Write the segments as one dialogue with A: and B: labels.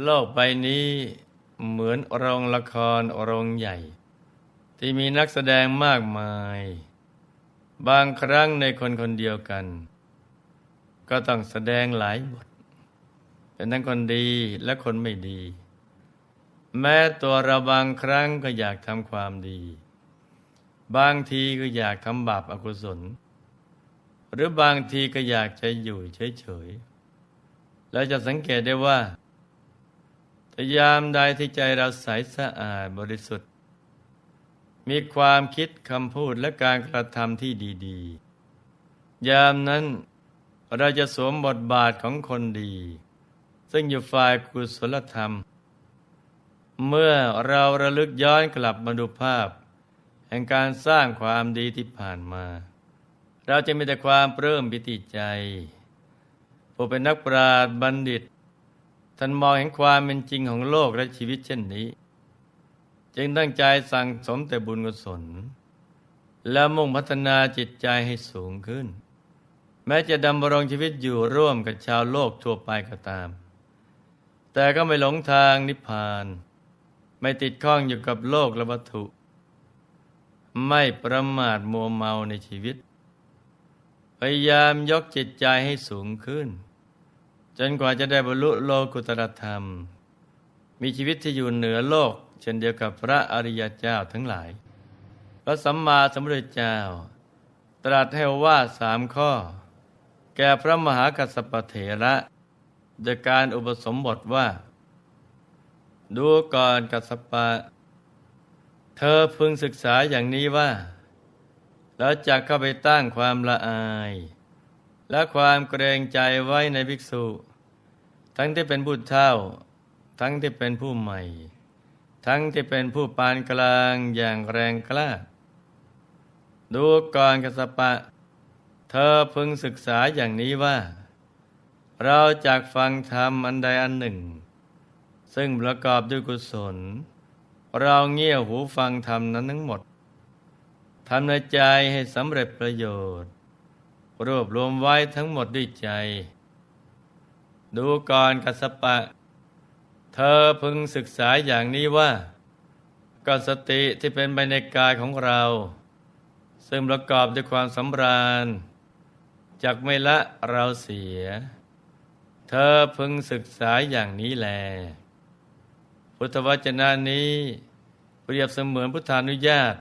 A: โลกใบนี้เหมือนโรงละครโรงใหญ่ ที่มีนักแสดงมากมาย บางครั้งในคนคนเดียวกัน ก็ต้องแสดงหลายบท เป็นทั้งคนดีและคนไม่ดี แม้ตัวเราบางครั้งก็อยากทำความดี บางทีก็อยากทำบาปอกุศล หรือบางทีก็อยากจะอยู่เฉยๆแล้วจะสังเกตได้ว่า แต่ยามใดที่ใจเราใสสะอาดบริสุทธิ์ มีความคิดคำพูดและการกระทำที่ดี ๆ ยามนั้นเราจะสวมบทบาทของคนดี ซึ่งอยู่ฝ่ายกุศลธรรม เมื่อเราระลึกย้อนกลับมาดูภาพ แห่งการสร้างความดีที่ผ่านมา เราจะมีแต่ความเพิ่มปิติใจผู้เป็นนักปราชญ์บัณฑิต ท่านมองเห็นความเป็นจริงของโลกและชีวิตเช่นนี้ จึงตั้งใจสั่งสมแต่บุญกุศล และมุ่งพัฒนาจิตใจให้สูงขึ้น แม้จะดำรงชีวิตอยู่ร่วมกับชาวโลกทั่วไปก็ตาม แต่ก็ไม่หลงทางนิพพาน ไม่ติดข้องอยู่กับโลกและวัตถุ ไม่ประมาทมัวเมาในชีวิต พยายามยกจิตใจให้สูงขึ้น นกว่าจะได้บรรลุโลกุตรธรรม มีชีวิตที่อยู่เหนือโลก เช่นเดียวกับพระอริยเจ้าทั้งหลาย พระสัมมาสัมพุทธเจ้า ตรัสให้ว่าสามข้อ แก่พระมหากัสสปเถระโดยการอุปสมบทว่า ดูก่อนกัสสปะ เธอพึงศึกษาอย่างนี้ว่า แล้วจะเข้าไปตั้งความละอาย และความเกรงใจไว้ในภิกษุ ทั้งที่เป็นผู้เท่า ทั้งที่เป็นผู้ใหม่ ทั้งที่เป็นผู้ปานกลางอย่างแรงกล้า ดูก่อนกสปะ เธอพึงศึกษาอย่างนี้ว่า เราจากฟังธรรมอันใดอันหนึ่ง ซึ่งประกอบด้วยกุศล เราเงี่ยหูฟังธรรมนั้นทั้งหมดทำในใจให้สำเร็จประโยชน์ รวบรวมไว้ทั้งหมดด้วยใจ ดูก่อนกัสปะ เธอพึงศึกษาอย่างนี้ว่าก็สติที่เป็นไปในกายของเรา ซึ่งประกอบด้วยความสำราญจากไม่ละเราเสีย เธอพึงศึกษาอย่างนี้แล พุทธวจนะนี้ เปรียบเสมือนพุทธานุญาต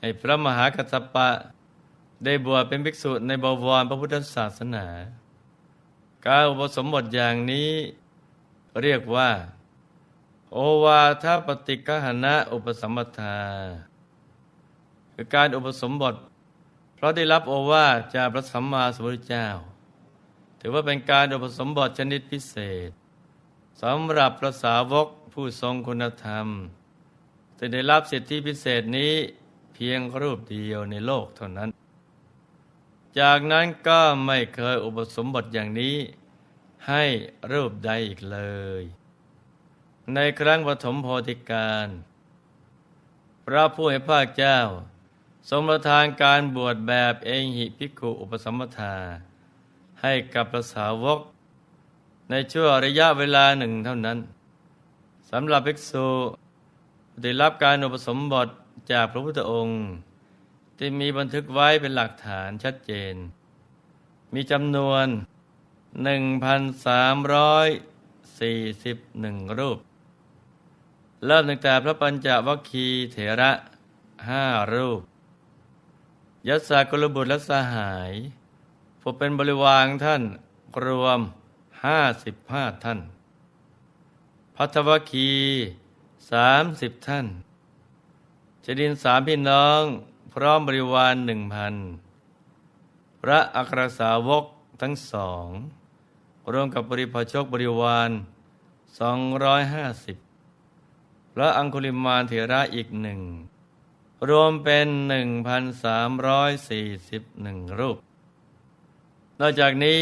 A: ให้พระมหากัสสปะ ได้บวชเป็นภิกษุในบวรพระพุทธศาสนา การอุปสมบทอย่างนี้เรียกว่า โอวาทปฏิกหณะอุปสมบทาคือการอุปสมบท เพราะได้รับโอวาทจากพระสัมมาสัมพุทธเจ้า ถือว่าเป็นการอุปสมบทชนิดพิเศษสำหรับพระสาวกผู้ทรงคุณธรรมจะได้รับสิทธิพิเศษนี้เพียงรูปเดียวในโลกเท่านั้น จากนั้นก็ไม่เคยอุปสมบทอย่างนี้ ให้รูปใดอีกเลย ในครั้งปฐมโพธิการ พระผู้ให้ภาคเจ้าทรงประทานการบวชแบบเองหิภิกขุอุปสมบทา ให้กับพระสาวก ในช่วงระยะเวลาหนึ่งเท่านั้นสำหรับภิกษุได้รับการอุปสมบทจากพระพุทธองค์ ที่มีบันทึกไว้เป็นหลักฐานชัดเจน มีจำนวน 1,341 รูป เริ่มตั้งแต่พระปัญจวัคคีเถระห้ารูปยัสสากลบุตรและสหายผู้เป็นบริวารท่านรวมห้าสิบห้าท่าน พัทวคีสามสิบท่านจดินสามพี่น้อง พร้อมบริวารหนึ่งพันพระอัครสาวกทั้งสองรวมกับบริพชกบริวารสองร้อยห้าสิบพระอังคุลิมานเถระอีกหนึ่งรวมเป็นหนึ่งพันสามร้อยสี่สิบหนึ่งรูป นอกจากนี้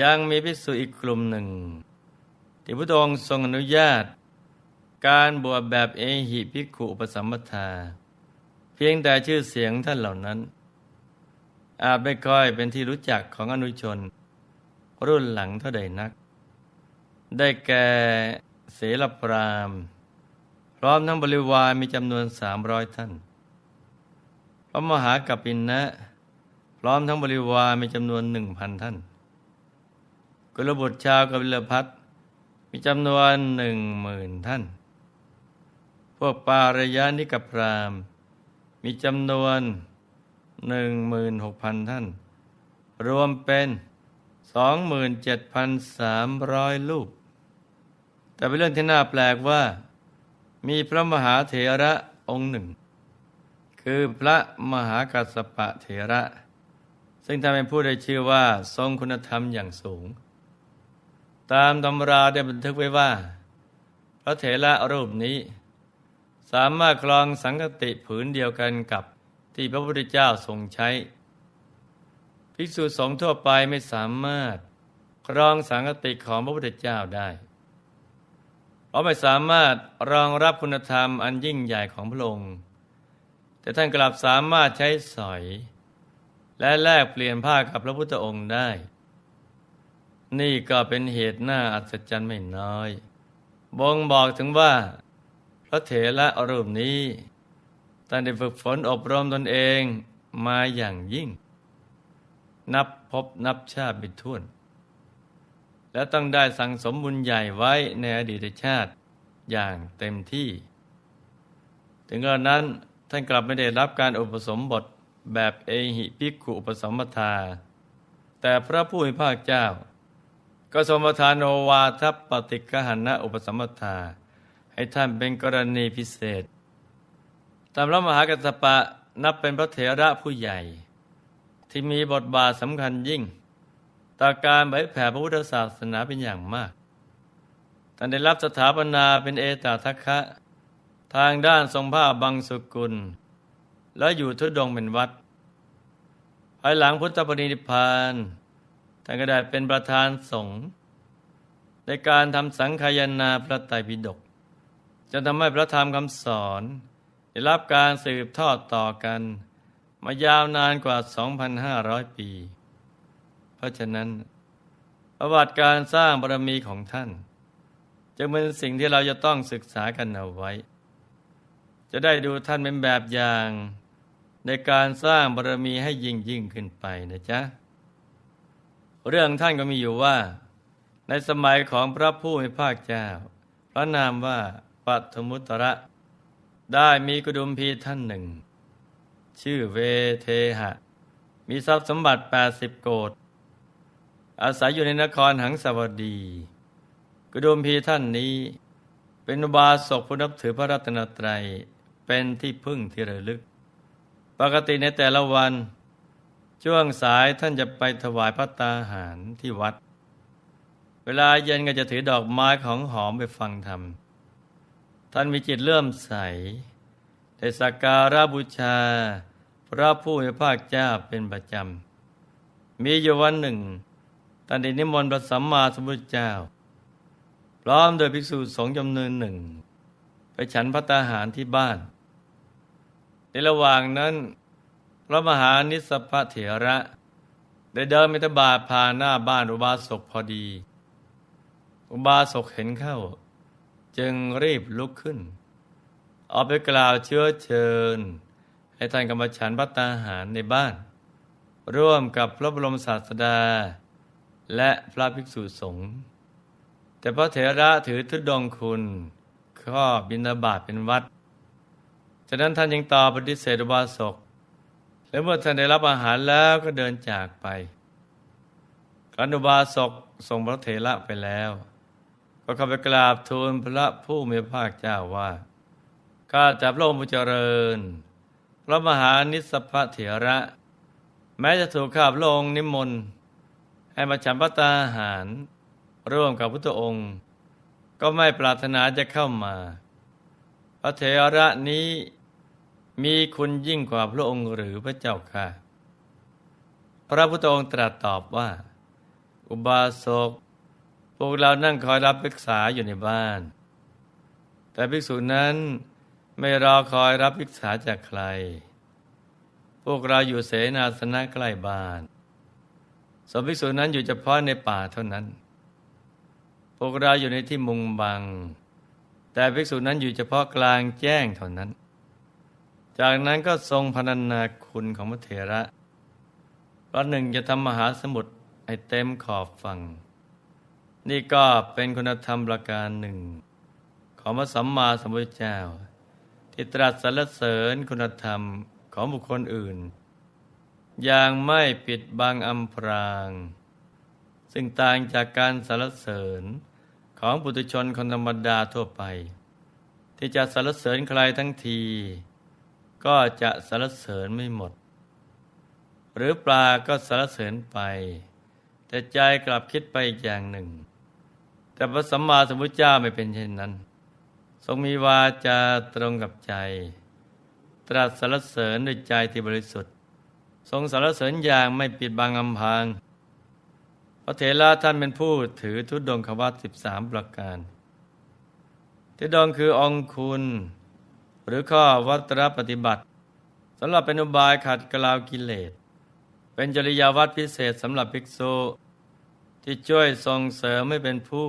A: ยังมีภิกษุอีกกลุ่มหนึ่ง ที่พระองค์ทรงอนุญาต การบวชแบบเอหิภิกขุปสัมปทา พียงแต่ชื่อเสียงท่านเหล่านั้น อาจไม่ค่อยเป็นที่รู้จักของอนุชน รุ่นหลังเท่าใดนัก ได้แก่เสลพราม พร้อมทั้งบริวารมีจำนวนสามร้อยท่าน พระมหากัปปินะ พร้อมทั้งบริวารมีจำนวนหนึ่งพันท่านกุลบุตรชาวกบิลพัทมีจำนวนหนึ่งหมื่นท่าน พวกปารยานิกพราม มีจำนวนหนึ่งหมื่นหกพันท่าน รวมเป็นสองหมื่นเจ็ดพันสามร้อยลูกแต่เป็นเรื่องที่น่าแปลกว่า มีพระมหาเถระองค์หนึ่ง คือพระมหากัสสปะเถระ ซึ่งท่านเป็นผู้ได้ชื่อว่าทรงคุณธรรมอย่างสูง ตามตำราได้บันทึกไว้ว่า พระเถระรูปนี้ สามารถครองสังกติผืนเดียวกันกับที่พระพุทธเจ้าทรงใช้ ภิกษุสงฆ์ทั่วไปไม่สามารถครองสังกติของพระพุทธเจ้าได้เพราะไม่สามารถรองรับคุณธรรมอันยิ่งใหญ่ของพระองค์ แต่ท่านกลับสามารถใช้สอย และแลกเปลี่ยนผ้ากับพระพุทธองค์ได้ นี่ก็เป็นเหตุน่าอัศจรรย์ไม่น้อย บ่งบอกถึงว่า ระเถระรูปนี้ท่านได้ฝึกฝนอบรมตนเองมาอย่างยิ่ง นับพบนับชาติเป็นท่วน และต้องได้สั่งสมบุญใหญ่ไว้ในอดีตชาติอย่างเต็มที่ ถึงกระนั้นท่านกลับไม่ได้รับการอุปสมบทแบบเอหิภิกขุอุปสมบทา แต่พระผู้มีภาคเจ้า ก็ทรงประทานโอวาทปฏิกหันะอุปสมบทา ให้ท่านเป็นกรณีพิเศษ ตามพระมหากัสปะนับเป็นพระเถระผู้ใหญ่ ที่มีบทบาทสำคัญยิ่ง ต่อการเผยแผ่พระพุทธศาสนาเป็นอย่างมากท่านได้รับสถาปนาเป็นเอตทัคคะ ทางด้านทรงผ้าบังสุกุล และอยู่ทุดงเป็นวัด ภายหลังพุทธปฏิพพาน ท่านก็ได้เป็นประธานสงฆ์ในการทำสังขยนาพระไตรปิฎก จะทำให้พระธรรมคำสอน ได้รับการสืบทอดต่อกัน มายาวนานกว่า 2,500 ปี เพราะฉะนั้น ประวัติการสร้างบารมีของท่าน จะเป็นสิ่งที่เราจะต้องศึกษากันเอาไว้ จะได้ดูท่านเป็นแบบอย่างในการสร้างบารมีให้ยิ่งยิ่งขึ้นไปนะจ๊ะ เรื่องท่านก็มีอยู่ว่า ในสมัยของพระผู้มีภาคเจ้า พระนามว่า ปัทมุตระ ได้มีกุดุมพีท่านหนึ่ง ชื่อเวเทหะ มีทรัพย์สมบัติ 80 โกดอาศัยอยู่ในนครหังสวัสดี กุดุมพีท่านนี้ เป็นอุบาสกผู้นับถือพระรัตนตรัยเป็นที่พึ่งที่ระลึก ปกติในแต่ละวัน ช่วงสายท่านจะไปถวายพระตาหารที่วัด เวลาเย็นก็จะถือดอกไม้ของหอมไปฟังธรรม ท่านมีจิตเลื่อมใส ได้สักการะบูชา พระผู้มีภาคเจ้าเป็นประจำ มีอยู่วันหนึ่งท่านได้นิมนต์พระสัมมาสัมพุทธเจ้า พร้อมโดยภิกษุสงฆ์จำนวนหนึ่ง ไปฉันพระตาหารที่บ้าน ในระหว่างนั้น พระมหานิสสพเถระ ได้เดินมิตบาทผ่านหน้าบ้านอุบาสกพอดี อุบาสกเห็นเข้า จึงรีบลุกขึ้น ออกไปกล่าวเชื้อเชิญ ให้ท่านกรรมฉันพัตตาหารในบ้าน ร่วมกับพระบรมศาสดา และพระภิกษุสงฆ์แต่พระเถระถือทุดงคุณข้อบินาบาตเป็นวัดฉะนั้นท่านยังตอบปฏิเสธอุบาสกและเมื่อท่านได้รับอาหารแล้วก็เดินจากไปกันุบาสกส่งพระเถระไปแล้ว ก็เข้าไปกราบทูลพระผู้มีพระภาคเจ้าว่า ข้าแต่พระองค์ผู้เจริญ พระมหานิสพเถระ แม้จะถูกข้าพระองค์นิมนต์ ให้มาฉันพระตาหาร ร่วมกับพุทธองค์ ก็ไม่ปรารถนาจะเข้ามา พระเถระนี้มีคุณยิ่งกว่าพระองค์หรือพระเจ้าค่ะ พระพุทธองค์ตรัสตอบว่า อุบาสก วกเรานั่งคอยรับภิกษาอยู่ในบ้าน แต่ภิกษุนั้นไม่รอคอยรับภิกษาจากใคร พวกเราอยู่เสนาสนะใกล้บ้านสมภิกษุนั้นอยู่เฉพาะในป่าเท่านั้น พวกเราอยู่ในที่มุงบัง แต่ภิกษุนั้นอยู่เฉพาะกลางแจ้งเท่านั้น จากนั้นก็ทรงพรรณนาคุณของพระเถระวันหนึ่งจะทำมหาสมุทรให้เต็มขอบฟัง นี่ก็เป็นคุณธรรมประการหนึ่ง ของพระสัมมาสัมพุทธเจ้า ที่ตรัสสรรเสริญคุณธรรมของบุคคลอื่น อย่างไม่ปิดบังอำพราง ซึ่งต่างจากการสรรเสริญของปุถุชนคนธรรมดาทั่วไป ที่จะสรรเสริญใครทั้งที ก็จะสรรเสริญไม่หมด หรือปลาก็สรรเสริญไป แต่ใจกลับคิดไปอีกอย่างหนึ่ง แต่พระสัมมาสัมพุทธเจ้าไม่เป็นเช่นนั้น ทรงมีวาจาตรงกับใจ ตรัสสรรเสริญด้วยใจที่บริสุทธิ์ ทรงสรรเสริญอย่างไม่ปิดบังอำพรางพระเถระท่านเป็นผู้ถือทุดงควัตสิบสามประการทุดงคือองคุณ หรือข้อวัตรปฏิบัติสำหรับเป็นอุบายขัดกลาวกิเลส เป็นจริยาวัดพิเศษสำหรับภิกษุ ที่ช่วยส่งเสริมให้เป็นผู้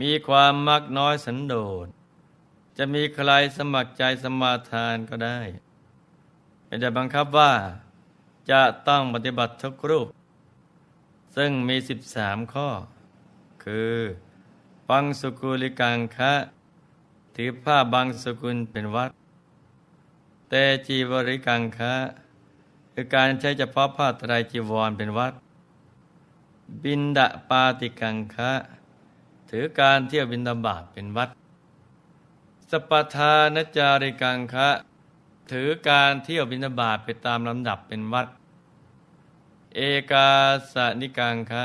A: มีความมักน้อยสันโดษ จะมีใครสมัครใจสมาทานก็ได้ไม่ได้บังคับว่าจะต้องปฏิบัติทุกรูป ซึ่งมีสิบสามข้อ คือปังสุกุลิกังคะถือผ้าบางสกุลเป็นวัด เตจีวริกังคะคือการใช้เฉพาะผ้าไตรจีวรเป็นวัด บินดาปาติกังคะ ถือการเที่ยวบินดาบาตเป็นวัด สปทานจาริกังคะ ถือการเที่ยวบินดาบาตไปตามลำดับเป็นวัด เอกาสนิกังคะ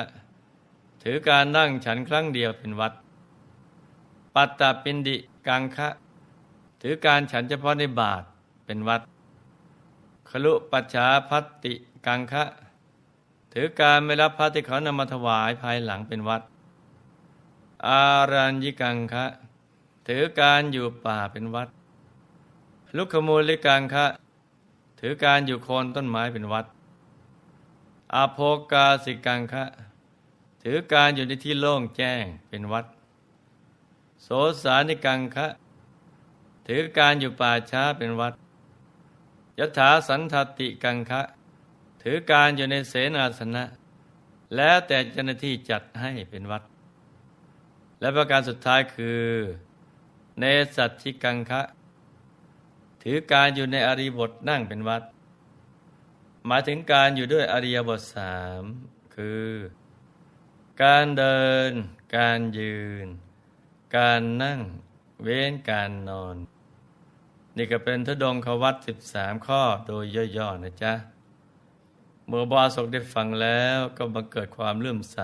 A: ถือการนั่งฉันครั้งเดียวเป็นวัด ปัตตาปินดิกังคะ ถือการฉันเฉพาะในบาทเป็นวัด ขลุปัจฉาพัตติกังคะ ถือการไม่รับพระที่เขานำมาถวายภายหลังเป็นวัด อารัญญิกังคะ ถือการอยู่ป่าเป็นวัด ลุกขมูลิกังคะ ถือการอยู่โคนต้นไม้เป็นวัดอโภกาสิกังคะ ถือการอยู่ในที่โล่งแจ้งเป็นวัด โสสานิกังคะ ถือการอยู่ป่าช้าเป็นวัดยถาสันทติกังคะ ถือการอยู่ในเสนาสนะ แล้วแต่เจ้าหน้าที่จัดให้เป็นวัด และประการสุดท้ายคือ เนสัตชิกังคะ ถือการอยู่ในอริบทนั่งเป็นวัด หมายถึงการอยู่ด้วยอริยบทสามคือ การเดิน การยืน การนั่ง เว้นการนอน นี่ก็เป็นทดงควัตสิบสามข้อโดยย่อๆนะจ๊ะ เมื่อบาสกได้ฟังแล้วก็บังเกิดความเลื่อมใส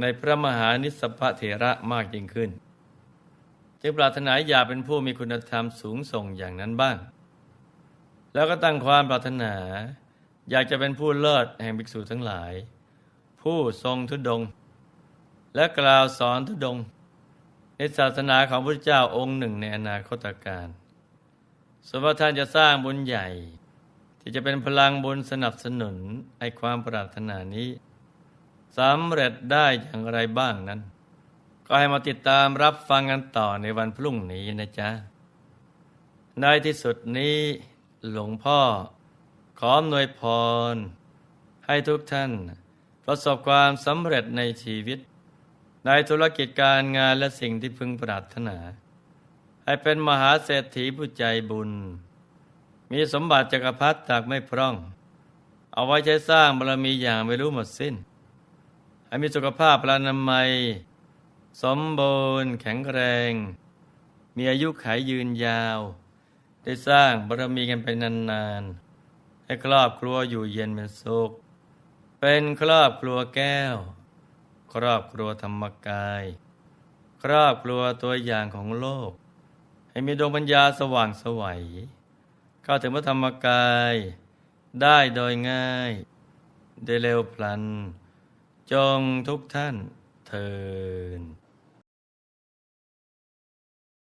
A: ในพระมหานิสพะเถระมากยิ่งขึ้น จึงปรารถนาอยากเป็นผู้มีคุณธรรมสูงส่งอย่างนั้นบ้าง แล้วก็ตั้งความปรารถนา อยากจะเป็นผู้เลิศแห่งภิกษุทั้งหลาย ผู้ทรงทุดง และกล่าวสอนทุดง ในศาสนาของพระเจ้าองค์หนึ่งในอนาคตการสมว่าท่านจะสร้างบุญใหญ่ ที่จะเป็นพลังบุญสนับสนุนให้ความปรารถนานี้สำเร็จได้อย่างไรบ้างนั้น ก็ให้มาติดตามรับฟังกันต่อในวันพรุ่งนี้นะจ๊ะ ในที่สุดนี้หลวงพ่อ ขออำนวยพร ให้ทุกท่าน ประสบความสำเร็จในชีวิต ในธุรกิจการงานและสิ่งที่พึงปรารถนา ให้เป็นมหาเศรษฐีผู้ใจบุญ มีสมบัติจักรพรรดิจากไม่พร่อง เอาไว้ใช้สร้างบารมีอย่างไม่รู้หมดสิ้น ให้มีสุขภาพพลานามัย สมบูรณ์แข็งแรง มีอายุขัยยืนยาว ได้สร้างบารมีกันไปนานๆ ให้ครอบครัวอยู่เย็นเป็นสุข เป็นครอบครัวแก้ว ครอบครัวธรรมกาย ครอบครัวตัวอย่างของโลก ให้มีดวงปัญญาสว่างสวัย เข้าถึงพระธรรมกาย ได้โดยง่าย ได้เร็วพลัน จงทุกท่านเทิน